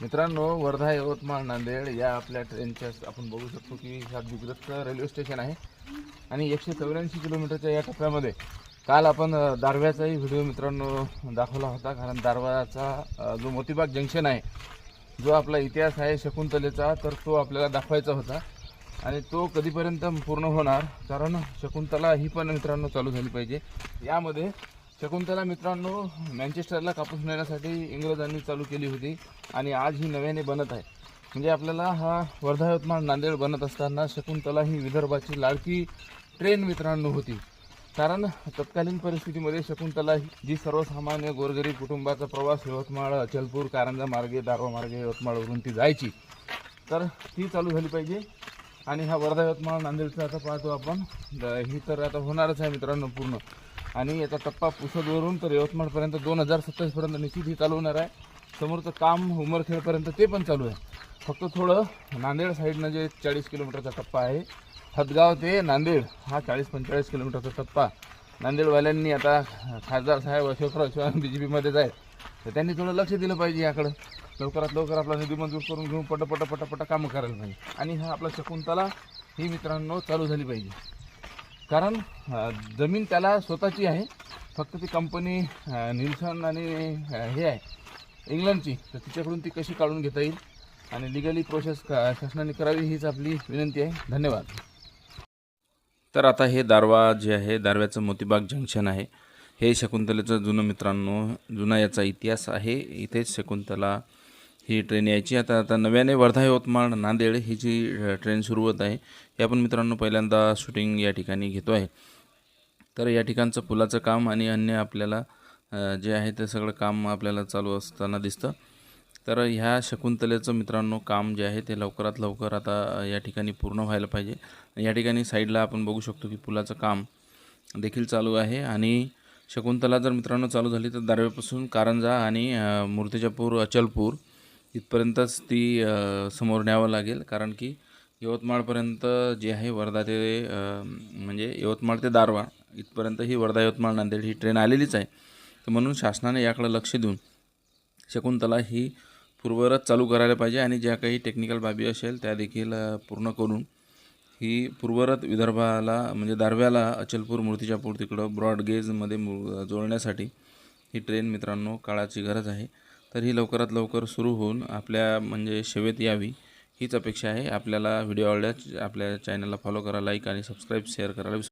मित्रांनो वर्धा यवतमाळ नांदेड या आपल्या ट्रेनच्या आपण बघू शकतो की ह्या दिग्रस्त रेल्वे स्टेशन आहे. आणि एकशे चौऱ्याऐंशी किलोमीटरच्या या टप्प्यामध्ये काल आपण दारव्याचाही व्हिडिओ मित्रांनो दाखवला होता. कारण दारव्याचा जो मोतीबाग जंक्शन आहे जो आपला इतिहास आहे शकुंतलेचा तर तो आपल्याला दाखवायचा होता. आणि तो कधीपर्यंत पूर्ण होणार? कारण शकुंतला ही पण मित्रांनो चालू झाली पाहिजे. यामध्ये शकुंतला मित्रांनो मँचेस्टरला कापूस नेण्यासाठी इंग्रजांनी चालू केली होती आणि आज ही नव्याने बनत आहे. म्हणजे आपल्याला हा वर्धा यवतमाळ नांदेड बनत असताना शकुंतला ही विदर्भाची लाडकी ट्रेन मित्रांनो होती. कारण तत्कालीन परिस्थितीमध्ये शकुंतला जी सर्वसामान्य गोरगरीब कुटुंबाचा प्रवास यवतमाळ अचलपूर कारंजा मार्गे दारवा मार्गे यवतमाळवरून ती जायची तर ती चालू झाली पाहिजे. आणि हा वर्धा यवतमाळ नांदेडचा आता पाहतो आपण. ही तर आता होणारच आहे मित्रांनो पूर्ण. आणि याचा टप्पा पुसदवरून तर यवतमाळपर्यंत दोन हजार सत्तावीसपर्यंत निश्चित ही चालू होणार आहे. समोरचं काम उमरखेडपर्यंत ते पण चालू आहे. फक्त थोडं नांदेड साईडनं जे चाळीस किलोमीटरचा टप्पा आहे हदगाव ते नांदेड हा चाळीस पंचेचाळीस किलोमीटरचा टप्पा. नांदेडवाल्यांनी आता खासदार साहेब अशोकराव चव्हाण बी जे पीमध्येच आहेत. तर त्यांनी थोडं लक्ष दिलं पाहिजे याकडं. लवकरात लवकर आपला निधी मंजूर करून घेऊन पटपट पटपट कामं करायला पाहिजे. आणि हा आपला शकुंतला ही मित्रांनो चालू झाली पाहिजे. कारण जमीन त्याला स्वतःची आहे. फक्त ती कंपनी निल्सन आणि हे आहे इंग्लंडची तर तिच्याकडून ती कशी काढून घेता येईल आणि लिगली प्रोसेस शासनाने करावी हीच आपली विनंती आहे. धन्यवाद. तर आता हे दारवा जे आहे दारव्याचं मोतीबाग जंक्शन आहे. हे शकुंतलेचं जुनं मित्रांनो जुना याचा इतिहास आहे. इथेच शकुंतला ही ट्रेन यायची. आता आता नव्याने वर्धा यवतमाळ नांदेड ही जी ट्रेन सुरू होत आहे हे आपण मित्रांनो पहिल्यांदा शूटिंग या ठिकाणी घेतो आहे. तर या ठिकाणचं पुलाचं काम आणि अन्य आपल्याला जे आहे ते सगळं काम आपल्याला चालू असताना दिसतं. तर ह्या शकुंतलेचं मित्रांनो काम जे आहे ते लवकरात लवकर आता या ठिकाणी पूर्ण व्हायला पाहिजे. या ठिकाणी साईडला आपण बघू शकतो की पुलाचं काम देखील चालू आहे आणि शकुंतला जर मित्रांनो चालू झाली तर दारव्यापासून कारंजा आणि मूर्तिजापूर अचलपूर इथपर्यंतच ती समोर न्यावं लागेल. कारण की यवतमाळपर्यंत जे आहे वर्धा ते म्हणजे यवतमाळ ते दारवा इथपर्यंत ही वर्धा यवतमाळ नांदेड ही ट्रेन आलेलीच आहे. तर म्हणून शासनाने याकडे लक्ष देऊन शकुंतला ही पूर्वरच चालू करायला पाहिजे आणि ज्या काही टेक्निकल बाबी असेल त्या देखील पूर्ण करून ही पूर्वरत विदर्भाला म्हणजे दारव्याला अचलपूर मूर्तिजापूर तिकडं ब्रॉडगेजमध्ये मु जोडण्यासाठी ही ट्रेन मित्रांनो काळाची गरज आहे. तर ही लवकरात लवकर सुरू होऊन आपल्या म्हणजे सेवेत यावी हीच अपेक्षा आहे. आपल्याला व्हिडिओ आवडल्यास आपल्या चॅनलला फॉलो करा लाईक आणि सबस्क्राईब शेअर करायला विसरू